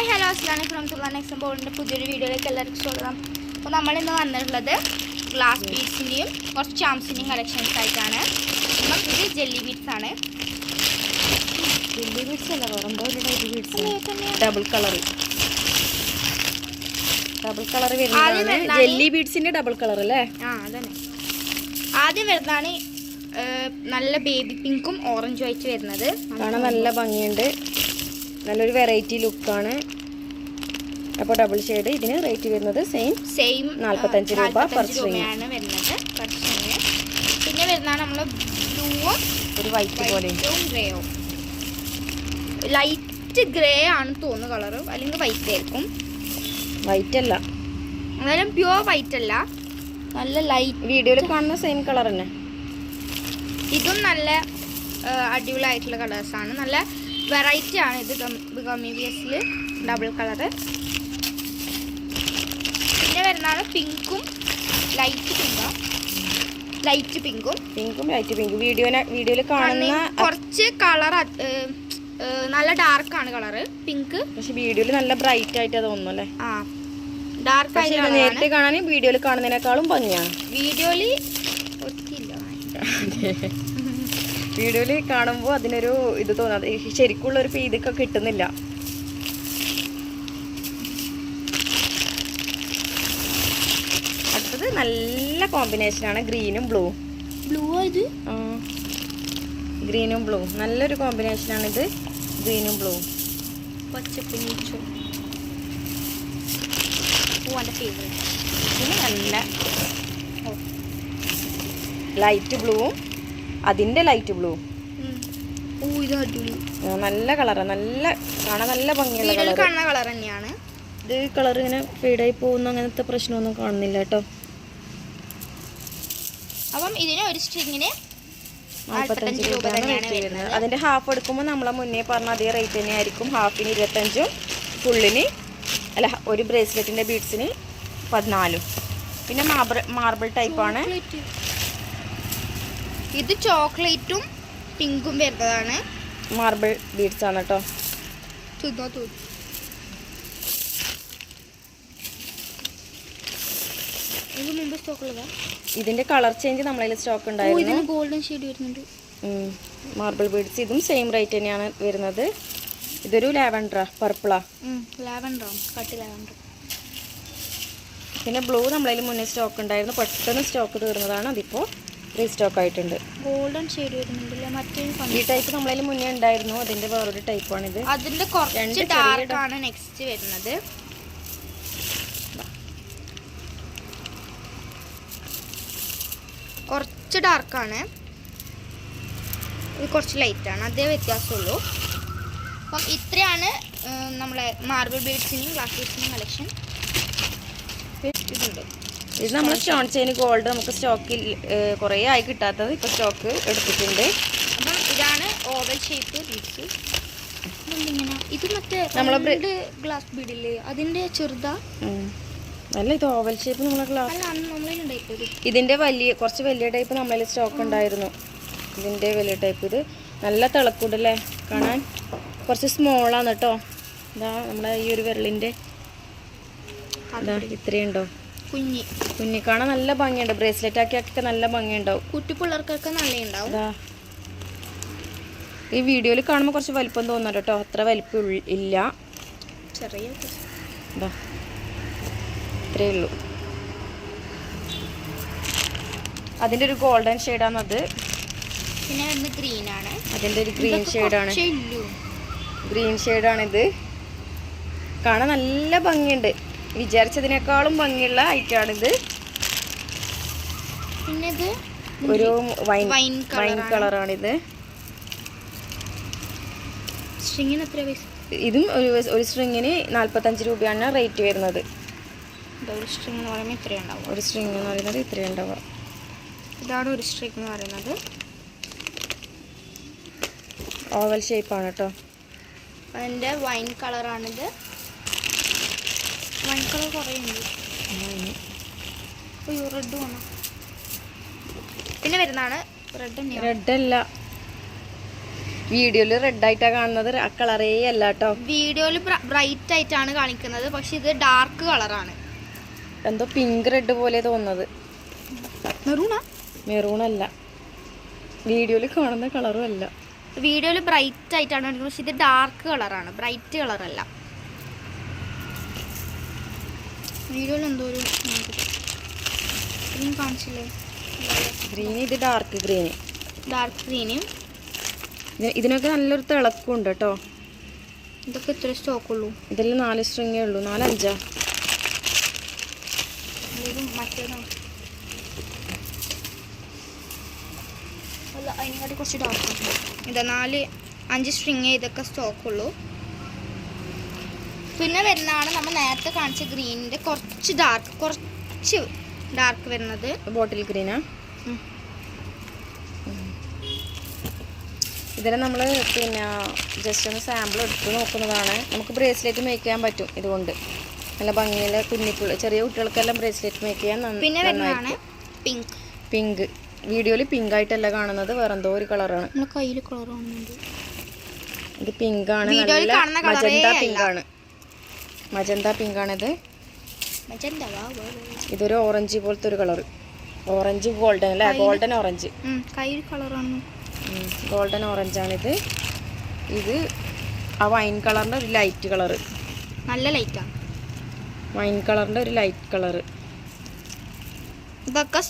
Hi hello Aslam from next എക്സംബോളിന്റെ പുതിയൊരു വീഡിയോയിലേക്ക് എല്ലാവർക്കും സ്വാഗതം. അപ്പോൾ നമ്മളിന്ന് വന്നിട്ടുള്ളത് ഗ്ലാസ് ബീഡ്സിന്റെയും കുറച്ച് ചാംസിന്റെയും കളക്ഷൻസ് ആയിട്ടാണ്. അപ്പം ഇത് ജെല്ലി ബീഡ്സ് ആണ്. ജെല്ലി ബീഡ്സ് അല്ല ഡബിൾ കളർ ഡബിൾ കളർ വരുന്നത് ജെല്ലി ബീഡ്സിന്റെ ഡബിൾ കളർ അല്ലേ? ആ അതന്നെ. ആദ്യം വരുന്നതാണ് നല്ല ബേബി പിങ്കും ഓറഞ്ചും ആയിട്ട് വരുന്നത്. കാണാൻ നല്ല ഭംഗിയുണ്ട്. നല്ലൊരു വെറൈറ്റി ലുക്കാണ് അപ്പോൾ ഡബിൾ ഷെയ്ഡ് ഇതിന് റേറ്റ് വരുന്നത് സെയിം സെയിം നാല്പത്തഞ്ച് രൂപ per string. വരുന്നത് per string. പിന്നെ വരുന്നതാണ് നമ്മൾ ബ്ലൂവും ഒരു വൈറ്റ് പോലെ. ഗ്രേയും ലൈറ്റ് ഗ്രേ ആണ് തോന്നുന്നു കളർ അല്ലെങ്കിൽ വൈറ്റ് ആയിരിക്കും. വൈറ്റ് അല്ല. എന്നാലും പ്യുവർ വൈറ്റ് അല്ല. നല്ല ലൈറ്റ് വീഡിയോയിൽ കാണുന്ന സെയിം കളർ തന്നെ. ഇതും നല്ല അടിപൊളി അടിപൊളിയായിട്ടുള്ള കളേഴ്സാണ് നല്ല വെറൈറ്റി ആണ് ഇത് gummy B S double colour പിന്നെ വരുന്നതാണ് പിങ്കും ലൈറ്റ് പിങ്കും. ലൈറ്റ് പിങ്കും. പിങ്കും ലൈറ്റ് പിങ്കും. വീഡിയോ വീഡിയോയിൽ കാണുന്ന കുറച്ച് കളർ നല്ല ഡാർക്ക് ആണ് കളർ പിങ്ക് പക്ഷെ വീഡിയോയിൽ നല്ല ബ്രൈറ്റ് ആയിട്ട് തോന്നുന്നു അല്ലേ? ആ ഡാർക്ക് ആയിട്ട് നേരത്തെ കാണാൻ വീഡിയോയിൽ കാണുന്നതിനേക്കാളും ഭംഗിയാണ് വീഡിയോയിൽ ഒത്തില്ല വീഡിയോയിൽ കാണുമ്പോൾ അതിനൊരു ഇത് തോന്നാതെ ഈ ശരിക്കുള്ള ഒരു ഇതൊക്കെ കിട്ടുന്നില്ല. അടുത്തത് നല്ല കോമ്പിനേഷനാണ് ഗ്രീനും ബ്ലൂ ബ്ലൂ ഇത്? ഗ്രീനും ബ്ലൂ നല്ലൊരു കോമ്പിനേഷനാണ് ഇത്. ഗ്രീനും ബ്ലൂ പച്ചപ്പ് നീച്ചു. പൂവാന്റെ ഫേവറേറ്റ് ഇതിന് നല്ല ലൈറ്റ് ബ്ലൂവും. അതിന്റെ ലൈറ്റ് ബ്ലൂ നല്ല കളറാണ് നല്ല കാണാൻ നല്ല ഭംഗിയുള്ള കളർ തന്നെയാണ്. ഇത് കളർ ഇങ്ങനെ ഫീഡായി പോകുന്ന അങ്ങനത്തെ പ്രശ്നമൊന്നും കാണുന്നില്ല കേട്ടോ. അപ്പം ഇതിന് ഒരു സ്ട്രിങ്ങിന് നാൽപ്പത്തഞ്ച് രൂപ തന്നെയാണ് വരുന്നത്. അതിന്റെ ഹാഫ് എടുക്കുമ്പോൾ നമ്മളെ മുന്നേ പറഞ്ഞ അതേ റേറ്റ് തന്നെ ആയിരിക്കും ഹാഫിന് ഇരുപത്തഞ്ചും ഫുള്ളിന് അല്ല ഒരു ബ്രേസ്ലെറ്റിന്റെ ബീഡ്സിന് പതിനാലും. പിന്നെ മാർബിൾ മാർബിൾ ടൈപ്പാണ്. ഇത് ചോക്ലേറ്റും പിങ്കും വരുന്നതാണ്. മാർബിൾ ബീഡ്സ് ആണ് കേട്ടോ തിന്നോ തോന്നി. ഇത് മുമ്പ് സ്റ്റോക്ക് ഉള്ളതാ. ഇതിന്റെ കളർ ചേഞ്ച് നമ്മളതിൽ സ്റ്റോക്ക് ഉണ്ടായിരുന്നു. ഇതിന് ഗോൾഡൻ ഷെയ്ഡ് വരുന്നുണ്ട്. മാർബിൾ ബീഡ്സ് ഇതും സെയിം റേറ്റ് തന്നെയാണ് വരുന്നത്. ഇതൊരു ലാവൻഡറാ പർപ്പിളാ ലാവൻഡറോ കട്ടി ലാവൻഡർ. പിന്നെ ബ്ലൂ നമ്മളതിൽ മുന്നേ സ്റ്റോക്ക് ഉണ്ടായിരുന്നു. പെട്ടെന്ന് സ്റ്റോക്ക് തീർന്നതാണ് അതിപ്പോൾ റീസ്റ്റോക്ക് ആയിട്ടുണ്ട്. ഗോൾഡൻ ഷെയ്ഡ് വരുന്നുണ്ടല്ലേ? മറ്റേ ഈ ടൈപ്പ് നമ്മളതിൽ മുന്നേ ഉണ്ടായിരുന്നു. അതിന്റെ വേറൊരു ടൈപ്പാണിത് അതിന്റെ കുറച്ച് ചെറിയ ഡാർക്ക് ആണ് നെക്സ്റ്റ് വരുന്നത്. കുറച്ച് ഡാർക്കാണ് ഇത് കുറച്ച് ലൈറ്റാണ് അതേ വ്യത്യാസമുള്ളൂ. അപ്പം ഇത്രയാണ് നമ്മളെ മാർബിൾ ബീഡ്സിന്റെയും ഗ്ലാസ് ബീഡ്സിന്റെയും കളക്ഷൻ ഇതുണ്ട്. ഇത് നമ്മൾ സ്റ്റോൺ ചെയിൻ ഗോൾഡ് നമുക്ക് സ്റ്റോക്കിൽ കുറേ ആയി കിട്ടാത്തത് ഇപ്പോൾ സ്റ്റോക്ക് എടുത്തിട്ടുണ്ട്. അപ്പം ഇതാണ് ഓവൽ ഷേപ്പ് ബീഡ്സ് ഇത് മറ്റേ നമ്മളെ ഗ്ലാസ് ബീഡില്ലേ അതിന്റെ ചെറുതാ? അല്ല ഇത് ഓവൽ ഷേപ്പ് നമ്മളെ ഗ്ലാസ് ഇതിന്റെ വലിയ കുറച്ച് വലിയ ടൈപ്പ് നമ്മളിൽ സ്റ്റോക്ക് ഉണ്ടായിരുന്നു. ഇതിന്റെ വലിയ ടൈപ്പ് ഇത്. നല്ല തിളക്കുണ്ടല്ലേ കാണാൻ. കുറച്ച് സ്മോളാണ് കേട്ടോ ഇതാ നമ്മളെ ഈ ഒരു വിരളിന്റെ അതാ ഇത്രയുണ്ടോ കുഞ്ഞി. കുഞ്ഞി കാണാൻ നല്ല ഭംഗിയുണ്ട്. ബ്രേസ്ലെറ്റ് ആക്കിയൊക്കെ നല്ല ഭംഗിയുണ്ടാവും. കുട്ടി പിള്ളേർക്കൊക്കെ നല്ല ഉണ്ടാവും ഈ വീഡിയോയിൽ കാണുമ്പോൾ കുറച്ച് വലിപ്പം തോന്നുന്നുണ്ട് കേട്ടോ. അത്ര വലിപ്പം ഇല്ല. ചെറിയ ഇതാ ഇത്രയേ ഉള്ളൂ. അതിന്റെ ഒരു ഗോൾഡൻ ഷെയ്ഡാണത് പിന്നെ ഗ്രീൻ ആണ്. അതിന്റെ ഒരു ഗ്രീൻ ഷെയ്ഡാണ്. ഗ്രീൻ ഷെയ്ഡാണിത് കാണാൻ നല്ല ഭംഗിയുണ്ട്. വിചാരിച്ചതിനേക്കാളും ഭംഗിയുള്ള ഐറ്റമാണിത്. പിന്നെ ഇത് ഒരു വൈൻ വൈൻ വൈൻ കളറാണ്. കളറാണിത്. സ്ട്രിങ്ങിന് എത്ര പൈസ? ഇതും ഒരു ഒരു സ്ട്രിങ്ങിന് നാൽപ്പത്തഞ്ച് രൂപയാണ് റേറ്റ് വരുന്നത്. ഒരു സ്ട്രിങ് എന്ന് പറയുമ്പോൾ ഇത്രയുണ്ടാവും ഒരു സ്ട്രിങ് എന്ന് പറയുന്നത് ഇത്രയും ഉണ്ടാവുക. ഇതാണ് ഒരു സ്ട്രിങ് എന്ന് പറയുന്നത്. ഓവൽ ഷേപ്പാണ് കേട്ടോ അതിന്റെ വൈൻ കളറാണിത്. വൈൻ കളർ കുറേ ഉണ്ട്. അയ്യോ റെഡ് പിന്നെ വരുന്നതാണ് റെഡ് റെഡ് അല്ല. വീഡിയോയിൽ റെഡ് ആയിട്ടാ കാണുന്നത്. ആ കളറേ അല്ല കേട്ടോ വീഡിയോയിൽ ബ്രൈറ്റ് ആയിട്ടാണ് കാണിക്കുന്നത്. പക്ഷെ ഇത് ഡാർക്ക് കളറാണ് എന്തോ പിങ്ക് റെഡ് പോലെ തോന്നുന്നത്. മെറൂണാ മെറൂൺ അല്ല. വീഡിയോയിൽ കാണുന്ന കളറും അല്ല. വീഡിയോയിൽ ബ്രൈറ്റ് ആയിട്ടാണ് പക്ഷെ ഇത് ഡാർക്ക് കളറാണ് ബ്രൈറ്റ് കളറല്ല വീഡിയോയിൽ എന്തോ ഒരു ഗ്രീൻ കാണിച്ചില്ലേ? ഗ്രീൻ ഇത് ഡാർക്ക് ഗ്രീന് ഡാർക്ക് ഗ്രീനും ഇതിനൊക്കെ നല്ലൊരു തിളക്കമുണ്ട് കേട്ടോ. ഇതൊക്കെ ഇത്ര സ്റ്റോക്ക് ഉള്ളൂ. ഇതിൽ നാല് സ്ട്രിങ്ങേ ഉള്ളൂ. നാലഞ്ചാ അല്ല അതിനെക്കാട്ടി കുറച്ച് ഡാർക്ക് ഇതാ നാല് അഞ്ച് സ്ട്രിങ് ഇതൊക്കെ സ്റ്റോക്ക് ഉള്ളൂ. പിന്നെ വരുന്നതാണ് നമ്മൾ നേരത്തെ കാണിച്ച ഗ്രീനിന്റെ കുറച്ച് ഡാർക്ക് കുറച്ച് ഡാർക്ക് വരുന്നത്. ബോട്ടിൽ ഗ്രീനാ. ഇതിനെ നമ്മൾ പിന്നെ ജസ്റ്റ് ഒന്ന് സാമ്പിൾ എടുത്ത് നോക്കുന്നതാണ്. നമുക്ക് ബ്രേസ്ലെറ്റ് മേക്ക് ചെയ്യാൻ പറ്റും ഇതുകൊണ്ട്. നല്ല ഭംഗിയിൽ കുഞ്ഞിപ്പുള്ള ചെറിയ കുട്ടികൾക്കെല്ലാം ബ്രേസ്ലെറ്റ് മേക്ക് ചെയ്യാൻ പിന്നെ വരുന്നതാണ് പിങ്ക് പിങ്ക് വീഡിയോയിൽ പിങ്ക് ആയിട്ടല്ല കാണുന്നത് വേറെന്തോ ഒരു കളറാണ് കയ്യിൽ കളർ ഇത് പിങ്ക് ആണ് നല്ല മജന്ത പിങ്ക് ആണ്. മജന്ത പിങ്ക് ആണിത് മജന്ത വാ, വാ, വാ. ഇതൊരു ഓറഞ്ച് പോലത്തെ ഒരു കളർ ഓറഞ്ച് ഗോൾഡൻ അല്ലേ? Golden orange. ഗോൾഡൻ ഓറഞ്ച് ആണിത് ഇത് ആ വൈൻ കളറിന്റെ ഒരു ലൈറ്റ് കളർ നല്ല ലൈറ്റാണ് വൈൻ കളറിന്റെ ഒരു ലൈറ്റ് കളർ ഇതൊക്കെ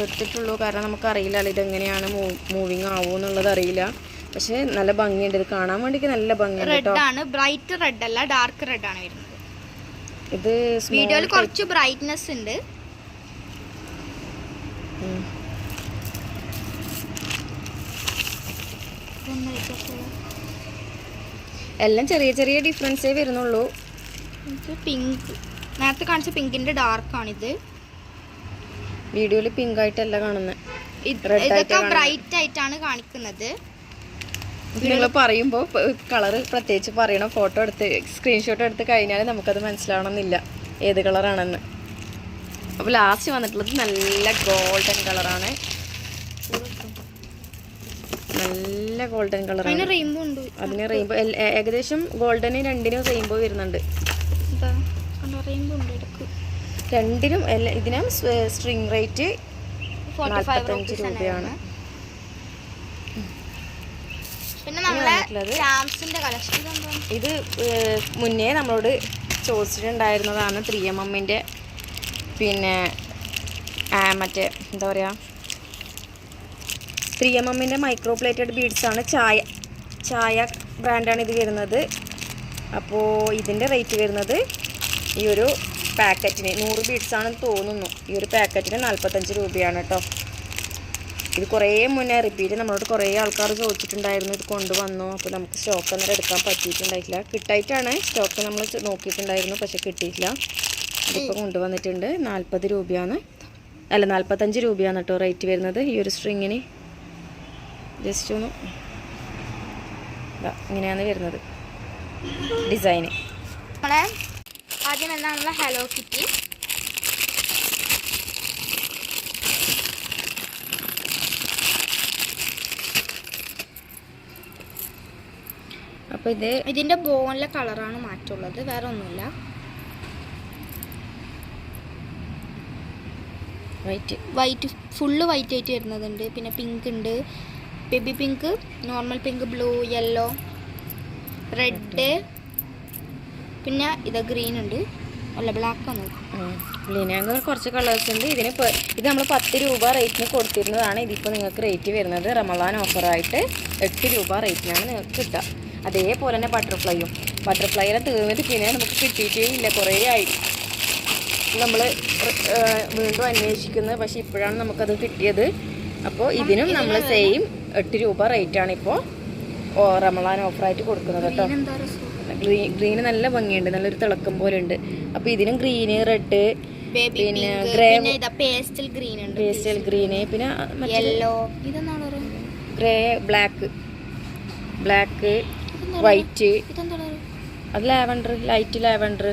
എടുത്തിട്ടുള്ളൂ. കാരണം നമുക്ക് അറിയില്ല ഇതെങ്ങനെയാണ് മൂവിങ് ആവുമെന്നുള്ളത് അറിയില്ല. പക്ഷെ നല്ല ഭംഗിയുണ്ട്. ഇത് കാണാൻ വേണ്ടി നല്ല ഭംഗിയുണ്ട് റെഡ് ആണ്. ബ്രൈറ്റ് റെഡ് അല്ല ഡാർക്ക് റെഡ് ആണ് വരുന്നത്. ഇത് വീഡിയോയിൽ കുറച്ച് ബ്രൈറ്റ്നെസ് ഉണ്ട്. എല്ലാം ചെറിയ ചെറിയ ഡിഫറൻസേ വരുന്നുള്ളൂ. പിങ്ക് നേരത്തെ കാണിച്ച പിങ്കിന്റെ ഡാർക്ക് ആണിത്. വീഡിയോയിൽ പിങ്ക് ആയിട്ടല്ല കാണുന്നത് ഇത് ഇതൊക്കെ കാണുന്നത്. ബ്രൈറ്റ് ആയിട്ടാണ് കാണിക്കുന്നത്. നിങ്ങൾ പറയുമ്പോൾ കളർ പ്രത്യേകിച്ച് പറയണം? ഫോട്ടോ എടുത്ത് സ്ക്രീൻഷോട്ട് എടുത്ത് കഴിഞ്ഞാൽ നമുക്കത് മനസ്സിലാവണമെന്നില്ല. ഏത് കളറാണെന്ന് അപ്പോൾ ലാസ്റ്റ് വന്നിട്ടുള്ളത് നല്ല ഗോൾഡൻ കളറാണ് നല്ല ഗോൾഡൻ കളറാണ് റെയിൻബോ ഉണ്ട്. അതിന് റെയിൻബോ ഏകദേശം ഗോൾഡന് രണ്ടിനും റെയിൻബോ വരുന്നുണ്ട്. രണ്ടിനും ഇതിനും സ്ട്രിങ് റേറ്റ് നാൽപ്പത്തഞ്ച് രൂപയാണ്. പിന്നെ നമ്മളെ കളക്ഷൻ ഇത് മുന്നേ നമ്മളോട് ചോദിച്ചിട്ടുണ്ടായിരുന്നതാണ് ത്രീ എം എമ്മിന്റെ പിന്നെ മറ്റേ എന്താ പറയുക ത്രീ എം എമ്മിന്റെ മൈക്രോ പ്ലേറ്റഡ് ബീഡ്സാണ് ചായ ചായ ബ്രാൻഡാണ് ഇത് വരുന്നത്. അപ്പോൾ ഇതിന്റെ റേറ്റ് വരുന്നത് ഈ ഒരു പാക്കറ്റിന് നൂറ് ബീഡ്സാണെന്ന് തോന്നുന്നു. ഈ ഒരു പാക്കറ്റിന് നാൽപ്പത്തഞ്ച് രൂപയാണ് കേട്ടോ. ഇത് കുറേ മുന്നേ റിപ്പീറ്റ് നമ്മളോട് കുറേ ആൾക്കാർ ചോദിച്ചിട്ടുണ്ടായിരുന്നു ഇത് കൊണ്ടുവന്നു. അപ്പോൾ നമുക്ക് സ്റ്റോക്ക് അന്നേരം എടുക്കാൻ പറ്റിയിട്ടുണ്ടായിട്ടില്ല. കിട്ടായിട്ടാണ് സ്റ്റോക്ക് നമ്മൾ നോക്കിയിട്ടുണ്ടായിരുന്നു പക്ഷെ കിട്ടിയിട്ടില്ല. അതിപ്പോൾ കൊണ്ടുവന്നിട്ടുണ്ട്. നാൽപ്പത് രൂപയാണ്. അല്ല നാൽപ്പത്തഞ്ച് രൂപയാണ് കേട്ടോ റേറ്റ് വരുന്നത്. ഈ ഒരു സ്ട്രിങ്ങിന് ജസ്റ്റ് ഒന്ന് ഇങ്ങനെയാണ് വരുന്നത് ഡിസൈന് ആദ്യം എന്താണ് ഹലോ കിറ്റി അപ്പോൾ ഇത് ഇതിന്റെ ബോണിലെ കളറാണ് മാറ്റുള്ളത് വേറെ ഒന്നുമില്ല വൈറ്റ് വൈറ്റ് ഫുള്ള് വൈറ്റ് ആയിട്ട് വരുന്നതുണ്ട്. പിന്നെ പിങ്ക് ഉണ്ട്. Baby pink normal pink blue yellow red പിന്നെ ഇത് ഗ്രീൻ ഉണ്ട്. അല്ല ബ്ലാക്ക് ആണ്. ലിനാങ്കർ കുറച്ച് കളേഴ്സ് ഉണ്ട്. ഇതിന് ഇത് നമ്മൾ പത്ത് രൂപ റേറ്റിന് കൊടുത്തിരുന്നതാണ്. ഇതിപ്പോൾ നിങ്ങൾക്ക് റേറ്റ് വരുന്നത് റമദാൻ ഓഫറായിട്ട് എട്ട് രൂപ റേറ്റിനാണ് നിങ്ങൾക്ക് കിട്ടുക. അതേപോലെ തന്നെ ബട്ടർഫ്ലൈയും ബട്ടർഫ്ലൈയിലെ തീർന്നിട്ട് പിന്നെ നമുക്ക് കിട്ടിയിട്ടേ ഇല്ല. കുറേ ആയി. നമ്മൾ വീണ്ടും അന്വേഷിക്കുന്നത്. പക്ഷേ ഇപ്പോഴാണ് നമുക്കത് കിട്ടിയത്. അപ്പോൾ ഇതിനും നമ്മൾ സെയിം എട്ട് രൂപ റേറ്റാണ് ഇപ്പോൾ റമളാൻ ഓഫറായിട്ട് കൊടുക്കുന്നത് കേട്ടോ. ഗ്രീൻ ഗ്രീന് നല്ല ഭംഗിയുണ്ട്. നല്ലൊരു തിളക്കം പോലെ ഉണ്ട് അപ്പോൾ ഇതിനും ഗ്രീന് റെഡ് പിന്നെ ഗ്രേ പേസ്റ്റൽ ഗ്രീൻ ഉണ്ട്. പേസ്റ്റൽ ഗ്രീന് പിന്നെ yellow grey black black white. അത് ലാവൻഡർ ലൈറ്റ് ലാവൻഡർ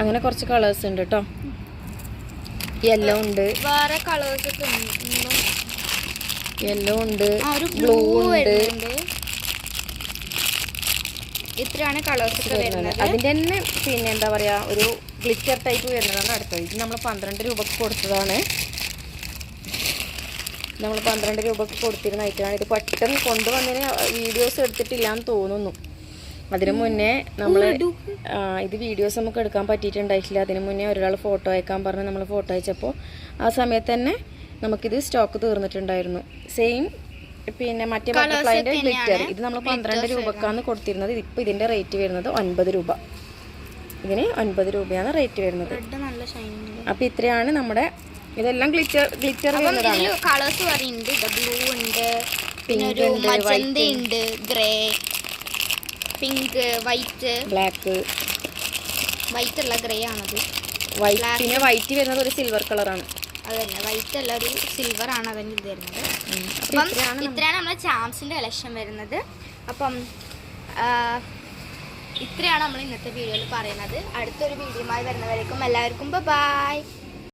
അങ്ങനെ കുറച്ച് കളേഴ്സ് ഉണ്ട് കേട്ടോ യെല്ലോ ഉണ്ട്. വേറെ കളേഴ്സ് യെല്ലോ ഉണ്ട്. ബ്ലൂ ഉണ്ട്. ഇത്രയാണ് കളേഴ്സ് വരുന്നത്. അതിന്റെ തന്നെ പിന്നെ എന്താ പറയാ ഒരു ഗ്ലിറ്റർ ടൈപ്പ് വരുന്നതാണ് അടുത്തത്. ഇത് നമ്മൾ പന്ത്രണ്ട് രൂപക്ക് കൊടുത്തതാണ്. നമ്മൾ പന്ത്രണ്ട് രൂപക്ക് കൊടുത്തിരുന്ന ഐറ്റമാണ് ഇത് പെട്ടെന്ന് കൊണ്ടുവന്നതിന് വീഡിയോസ് എടുത്തിട്ടില്ല എന്ന് തോന്നുന്നു. അതിനു മുന്നേ നമ്മൾ ഇത് വീഡിയോസ് നമുക്ക് എടുക്കാൻ പറ്റിയിട്ടുണ്ടായിട്ടില്ല. അതിനു മുന്നേ ഒരാൾ ഫോട്ടോ അയക്കാൻ പറഞ്ഞ് നമ്മൾ ഫോട്ടോ അയച്ചപ്പോൾ ആ സമയത്ത് തന്നെ നമുക്കിത് സ്റ്റോക്ക് തീർന്നിട്ടുണ്ടായിരുന്നു. സെയിം പിന്നെ മറ്റേ ബട്ടർഫ്ലൈന്റെ ഗ്ലിറ്റർ ഇത് നമ്മൾ പന്ത്രണ്ട് രൂപക്കാണ് കൊടുത്തിരുന്നത്. ഇപ്പോൾ ഇതിന്റെ റേറ്റ് വരുന്നത് ഒൻപത് രൂപ. ഇതിന് ഒൻപത് രൂപയാണ് റേറ്റ് വരുന്നത്. അപ്പോൾ ഇത്രയാണ് നമ്മുടെ ഇതെല്ലാം ഗ്ലിറ്റർ ഗ്ലിറ്റർ കളേഴ്സ് പറയുന്നുണ്ട് ബ്ലൂ ഉണ്ട്. പിന്നെ ഒരു മജന്ത ഉണ്ട്. Grey pink white black white അല്ല ഗ്രേ ആണത്. വൈറ്റ് പിന്നെ വൈറ്റ് വരുന്നത് ഒരു സിൽവർ കളറാണ് അത് തന്നെ വൈറ്റ് അല്ല ഒരു സിൽവർ ആണ് അതിന്റെ ഇത് വരുന്നത്. അപ്പം ഇത്രയാണ് നമ്മുടെ ചാംസിന്റെ കളക്ഷൻ വരുന്നത്. അപ്പം ഇത്രയാണ് നമ്മൾ ഇന്നത്തെ വീഡിയോയിൽ പറയുന്നത്. അടുത്തൊരു വീഡിയോയുമായി വരുന്നവരേക്കും എല്ലാവർക്കും ബൈ